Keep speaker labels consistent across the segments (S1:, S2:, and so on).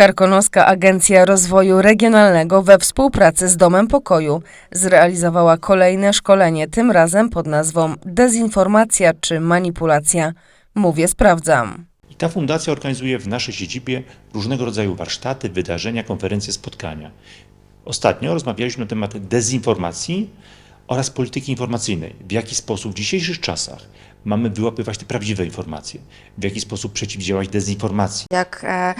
S1: Karkonoska Agencja Rozwoju Regionalnego we współpracy z Domem Pokoju zrealizowała kolejne szkolenie, tym razem pod nazwą Dezinformacja czy manipulacja. Mówię, sprawdzam.
S2: I ta fundacja organizuje w naszej siedzibie różnego rodzaju warsztaty, wydarzenia, konferencje, spotkania. Ostatnio rozmawialiśmy na temat dezinformacji oraz polityki informacyjnej. W jaki sposób w dzisiejszych czasach mamy wyłapywać te prawdziwe informacje, w jaki sposób przeciwdziałać dezinformacji.
S3: jak e,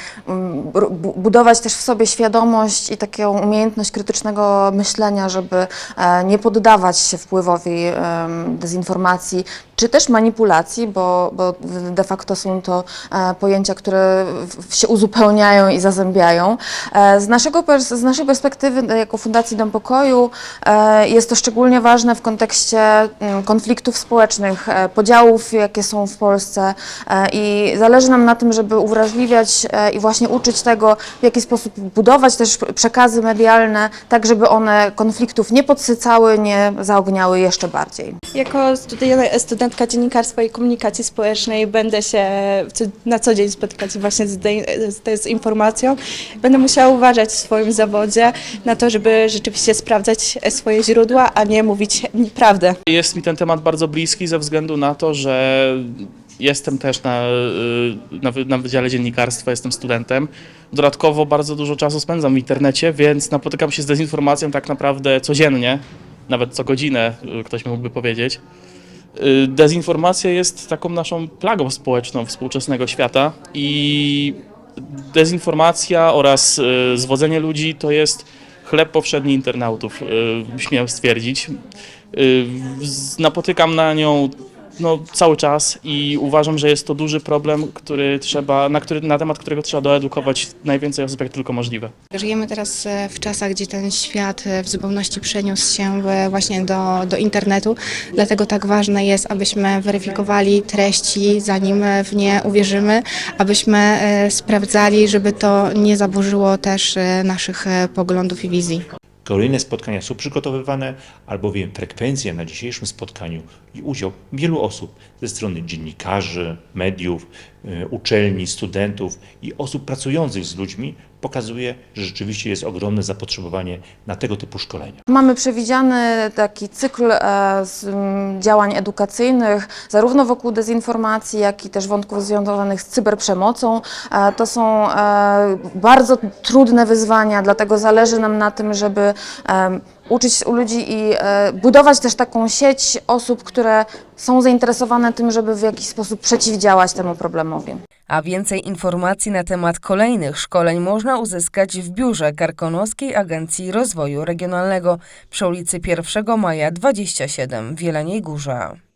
S3: bu- bu- budować też w sobie świadomość i taką umiejętność krytycznego myślenia, żeby e, nie poddawać się wpływowi em, dezinformacji czy też manipulacji, bo, bo de facto są to e, pojęcia, które w- się uzupełniają i zazębiają. E, Z, naszego, z naszej perspektywy, e, jako Fundacji Dom Pokoju, e, jest to szczególnie ważne w kontekście mm, konfliktów społecznych, e, podziałów, jakie są w Polsce e, i zależy nam na tym, żeby uwrażliwiać e, i właśnie uczyć tego, w jaki sposób budować też przekazy medialne, tak żeby one konfliktów nie podsycały, nie zaogniały jeszcze bardziej.
S4: Jako studentka dziennikarstwa i komunikacji społecznej będę się na co dzień spotykać właśnie z, z dezinformacją. Będę musiała uważać w swoim zawodzie na to, żeby rzeczywiście sprawdzać swoje źródła, a nie mówić nieprawdę.
S5: Jest mi ten temat bardzo bliski ze względu na to, że jestem też na, y, na, na Wydziale Dziennikarstwa, jestem studentem. Dodatkowo bardzo dużo czasu spędzam w internecie, więc napotykam się z dezinformacją tak naprawdę codziennie, nawet co godzinę, y, ktoś mógłby powiedzieć. Y, Dezinformacja jest taką naszą plagą społeczną współczesnego świata i dezinformacja oraz zwodzenie ludzi to jest chleb powszedni internautów, y, śmiem stwierdzić. Y, Napotykam na nią no, cały czas i uważam, że jest to duży problem, który trzeba, na, który, na temat którego trzeba doedukować najwięcej osób, jak tylko możliwe.
S6: Żyjemy teraz e, w czasach, gdzie ten świat e, w zupełności przeniósł się e, właśnie do, do internetu, dlatego tak ważne jest, abyśmy weryfikowali treści, zanim w nie uwierzymy, abyśmy sprawdzali, żeby to nie zaburzyło też naszych poglądów i wizji.
S2: Kolejne spotkania są przygotowywane, albowiem frekwencja na dzisiejszym spotkaniu udział wielu osób ze strony dziennikarzy, mediów, y, uczelni, studentów i osób pracujących z ludźmi pokazuje, że rzeczywiście jest ogromne zapotrzebowanie na tego typu szkolenia.
S3: Mamy przewidziany taki cykl e, mm, działań edukacyjnych, zarówno wokół dezinformacji, jak i też wątków związanych z cyberprzemocą. E, To są e, bardzo trudne wyzwania, dlatego zależy nam na tym, żeby uczyć u ludzi i e, budować też taką sieć osób, które są zainteresowane tym, żeby w jakiś sposób przeciwdziałać temu problemowi.
S1: A więcej informacji na temat kolejnych szkoleń można uzyskać w biurze Karkonoskiej Agencji Rozwoju Regionalnego przy ulicy 1 Maja 27 w Jeleniej Górze.